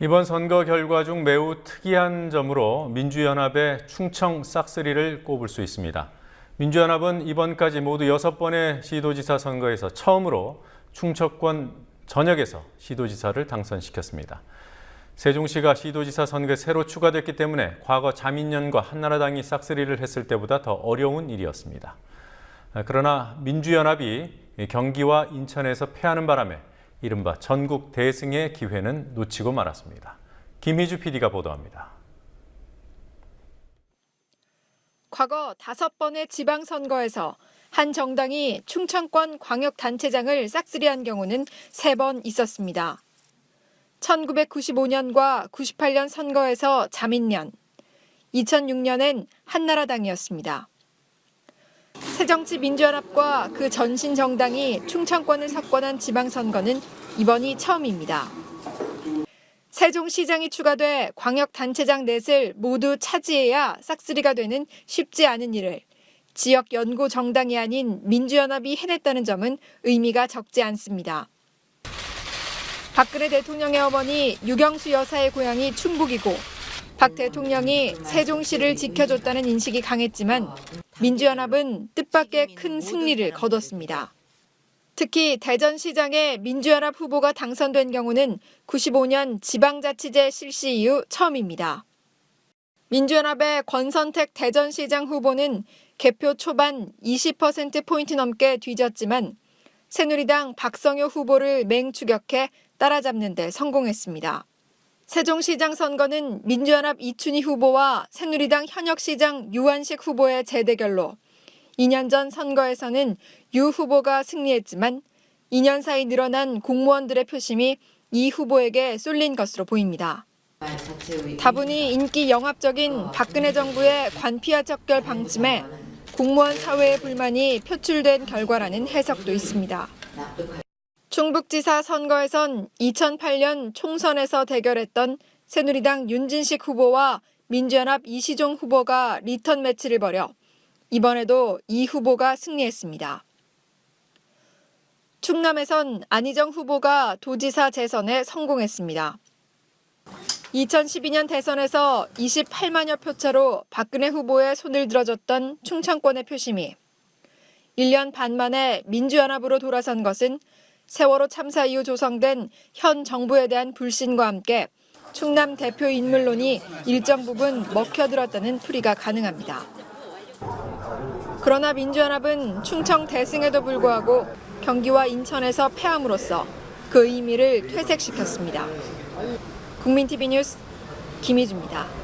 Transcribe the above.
이번 선거 결과 중 매우 특이한 점으로 민주연합의 충청 싹쓸이를 꼽을 수 있습니다. 민주연합은 이번까지 모두 여섯 번의 시도지사 선거에서 처음으로 충청권 전역에서 시도지사를 당선시켰습니다. 세종시가 시도지사 선거에 새로 추가됐기 때문에 과거 자민련과 한나라당이 싹쓸이를 했을 때보다 더 어려운 일이었습니다. 그러나 민주연합이 경기와 인천에서 패하는 바람에 이른바 전국 대승의 기회는 놓치고 말았습니다. 김희주 PD가 보도합니다. 과거 다섯 번의 지방선거에서 한 정당이 충청권 광역단체장을 싹쓸이한 경우는 세 번 있었습니다. 1995년과 98년 선거에서 자민련, 2006년엔 한나라당이었습니다. 새정치민주연합과 그 전신 정당이 충청권을 석권한 지방선거는 이번이 처음입니다. 세종시장이 추가돼 광역단체장 넷을 모두 차지해야 싹쓸이가 되는 쉽지 않은 일을 지역 연고 정당이 아닌 민주연합이 해냈다는 점은 의미가 적지 않습니다. 박근혜 대통령의 어머니 유경수 여사의 고향이 충북이고 박 대통령이 세종시를 지켜줬다는 인식이 강했지만 민주연합은 뜻밖의 큰 승리를 거뒀습니다. 특히 대전시장에 민주연합 후보가 당선된 경우는 95년 지방자치제 실시 이후 처음입니다. 민주연합의 권선택 대전시장 후보는 개표 초반 20%포인트 넘게 뒤졌지만 새누리당 박성효 후보를 맹추격해 따라잡는 데 성공했습니다. 세종시장 선거는 민주연합 이춘희 후보와 새누리당 현역시장 유한식 후보의 재대결로 2년 전 선거에서는 유 후보가 승리했지만 2년 사이 늘어난 공무원들의 표심이 이 후보에게 쏠린 것으로 보입니다. 다분히 인기 영합적인 박근혜 정부의 관피와 척결 방침에 공무원 사회의 불만이 표출된 결과라는 해석도 있습니다. 충북지사 선거에선 2008년 총선에서 대결했던 새누리당 윤진식 후보와 민주연합 이시종 후보가 리턴 매치를 벌여 이번에도 이 후보가 승리했습니다. 충남에선 안희정 후보가 도지사 재선에 성공했습니다. 2012년 대선에서 28만여 표 차로 박근혜 후보의 손을 들어줬던 충청권의 표심이 1년 반 만에 민주연합으로 돌아선 것은 세월호 참사 이후 조성된 현 정부에 대한 불신과 함께 충남 대표 인물론이 일정 부분 먹혀들었다는 풀이가 가능합니다. 그러나 민주연합은 충청 대승에도 불구하고 경기와 인천에서 패함으로써 그 의미를 퇴색시켰습니다. 국민TV 뉴스 김희주입니다.